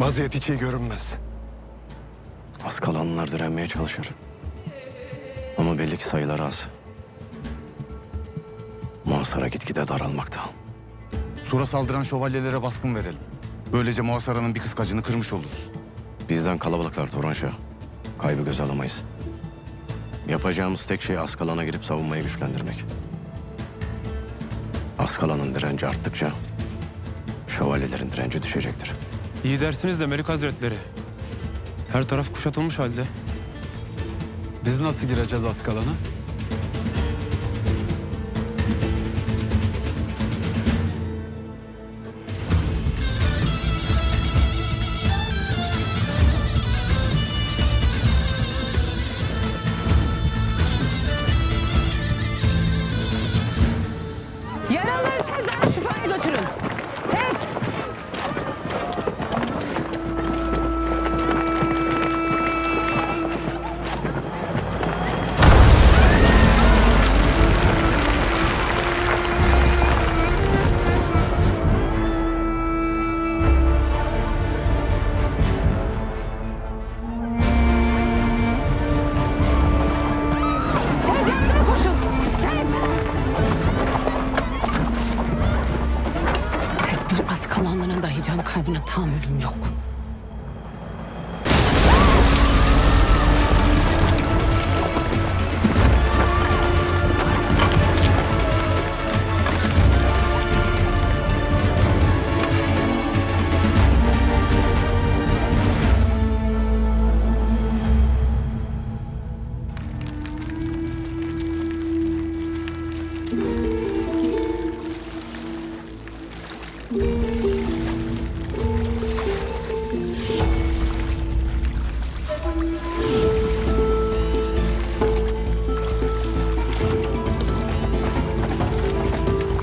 Vaziyet hiç iyi görünmez. Az kalanlar direnmeye çalışır. Ama belli ki sayıları az. Muhasara gitgide daralmakta. Sura saldıran şövalyelere baskın verelim. Böylece muhasaranın bir kıskacını kırmış oluruz. Bizden kalabalıklar Turanşa. Kaybı göze alamayız. Yapacağımız tek şey Askalan'a girip savunmayı güçlendirmek. Askalan'ın direnci arttıkça şövalyelerin direnci düşecektir. İyi dersiniz de Melik Hazretleri. Her taraf kuşatılmış halde. Biz nasıl gireceğiz Askalan'a?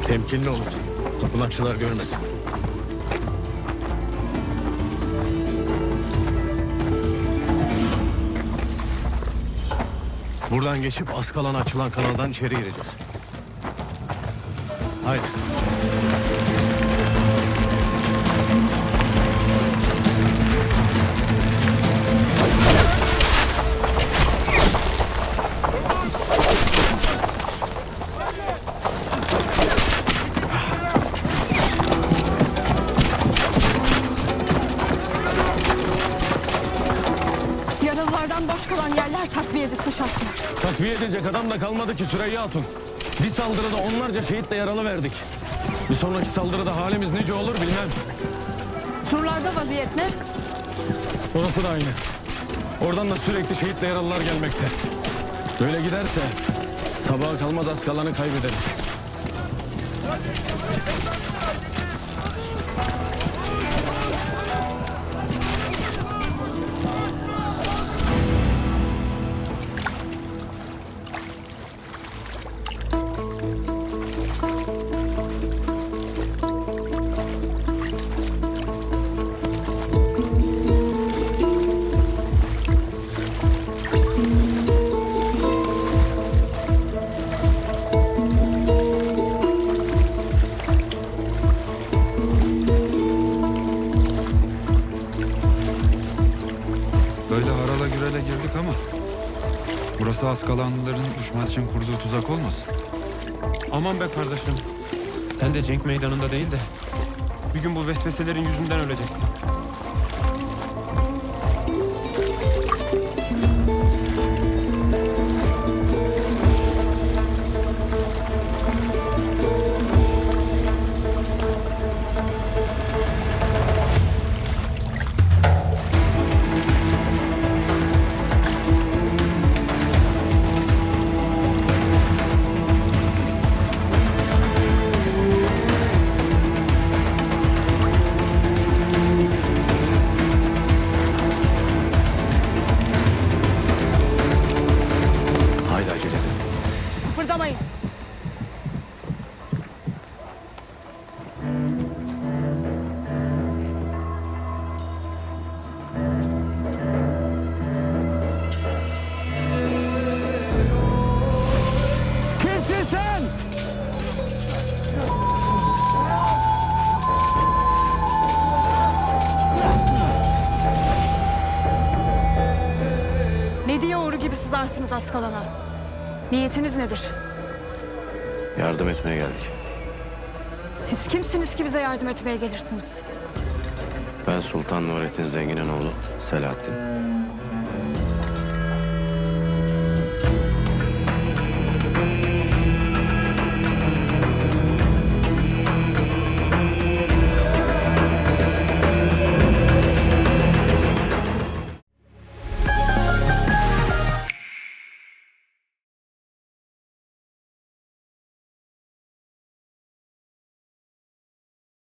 Temkinli olun. Tapınakçılar görmesin. Buradan geçip Askalan açılan kanaldan içeri gireceğiz. Haydi. Yaralılardan boş kalan yerler takviye edilsin şahslar. Takviye edecek adam da kalmadı ki Süreyya Hatun. Bir saldırıda onlarca şehit de yaralı verdik. Bir sonraki saldırıda halimiz nice olur bilmem. Surlarda vaziyet ne? Orası da aynı. Oradan da sürekli şehitle yaralılar gelmekte. Böyle giderse sabaha kalmaz az kalanı kaybederiz. Burası Askalanlıların düşman için kurduğu tuzak olmasın? Aman be kardeşim. Sen de cenk meydanında değil de bir gün bu vesveselerin yüzünden öleceksin. Sızarsınız Askalana. Niyetiniz nedir? Yardım etmeye geldik. Siz kimsiniz ki bize yardım etmeye gelirsiniz? Ben Sultan Nurettin Zengin'in oğlu Selahattin.